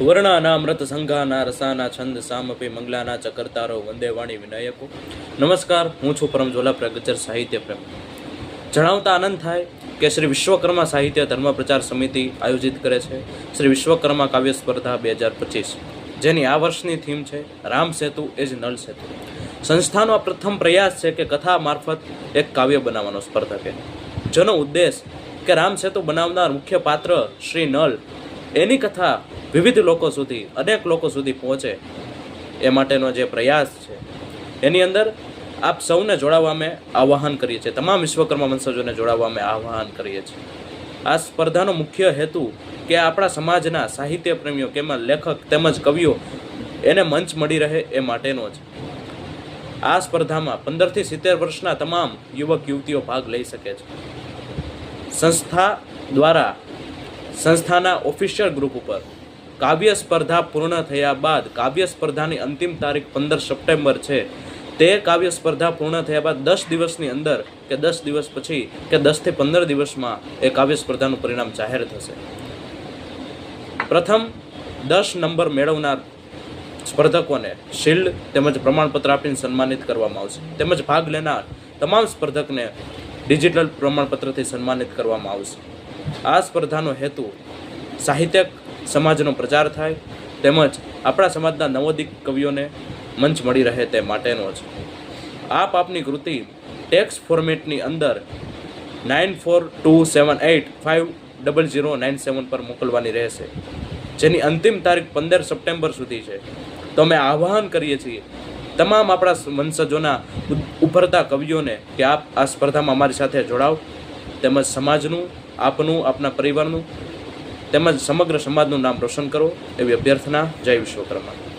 વર્ણાનામૃત સંઘાના રસાના, છંદ, સામપી, મંગલાના, ચકરતારો, વંદે વાણી વિનાયકો. નમસ્કાર, હું છું પરમ ઝોલા પ્રગચર સાહિત્ય પ્રેમ. જણાવતા આનંદ થાય કે શ્રી વિશ્વકર્મા સાહિત્ય ધર્મ પ્રચાર સમિતિ આયોજિત કરે છે શ્રી વિશ્વકર્મા કાવ્ય સ્પર્ધા બે હજાર પચીસ, જેની આ વર્ષની થીમ છે રામ સેતુ એ જ નળ સેતુ. સંસ્થાનો આ પ્રથમ પ્રયાસ છે કે કથા મારફત એક કાવ્ય બનાવવાનો સ્પર્ધકે જેનો ઉદ્દેશ કે રામ સેતુ બનાવનાર મુખ્ય પાત્ર શ્રી નલ એની કથા વિવિધ લોકો સુધી, અનેક લોકો સુધી પહોંચે એ માટેનો જે પ્રયાસ છે. એની અંદર આપ સૌને જોડાવા અમે આવાહન કરીએ છીએ. તમામ વિશ્વકર્મા વંશજોને જોડાવા અમે આવાહન કરીએ છીએ. આ સ્પર્ધાનો મુખ્ય હેતુ કે આપણા સમાજના સાહિત્ય પ્રેમીઓ કે લેખક તેમજ કવિઓ એને મંચ મળી રહે એ માટેનો છે આ સ્પર્ધામાં પંદરથી સિત્તેર વર્ષના તમામ યુવક, યુવતીઓ ભાગ લઈ શકે છે. સંસ્થા દ્વારા સંસ્થાના ઓફિશિયલ ગ્રુપ ઉપર કાવ્ય સ્પર્ધા પૂર્ણ થયા બાદ કાવ્ય સ્પર્ધાની અંતિમ તારીખ પંદર સપ્ટેમ્બર છે. તે કાવ્ય સ્પર્ધા પૂર્ણ થયા બાદ દસ દિવસની અંદર કે દસ દિવસ પછી કે દસથી પંદર દિવસમાં એ કાવ્ય સ્પર્ધાનું પરિણામ જાહેર થશે. પ્રથમ દસ નંબર મેળવનાર સ્પર્ધકોને શિલ્ડ તેમજ પ્રમાણપત્ર આપીને સન્માનિત કરવામાં આવશે. તેમજ ભાગ લેનાર તમામ સ્પર્ધકને ડિજિટલ પ્રમાણપત્રથી સન્માનિત કરવામાં આવશે. આ સ્પર્ધાનો હેતુ સાહિત્યક સમાજનો પ્રચાર થાય તેમજ આપણા સમાજના નવોદિત કવિઓને મંચ મળી રહે તે માટેનો છે આપ આપની કૃતિ ટેક્સ ફોર્મેટની અંદર nine four two seven eight five double zero nine seven પર મોકલવાની રહેશે. જેની અંતિમ તારીખ પંદર સપ્ટેમ્બર સુધી છે. તો અમે આહ્વાન કરીએ છીએ તમામ આપણા વંશજોના ઉભરતા કવિઓને કે આપ આ સ્પર્ધામાં અમારી સાથે જોડાવ. તેમજ સમાજનું, આપનું, આપના પરિવારનું તેમજ સમગ્ર સમાજનું નામ રોશન કરો એવી અભ્યર્થના જય વિશ્વકર્મા.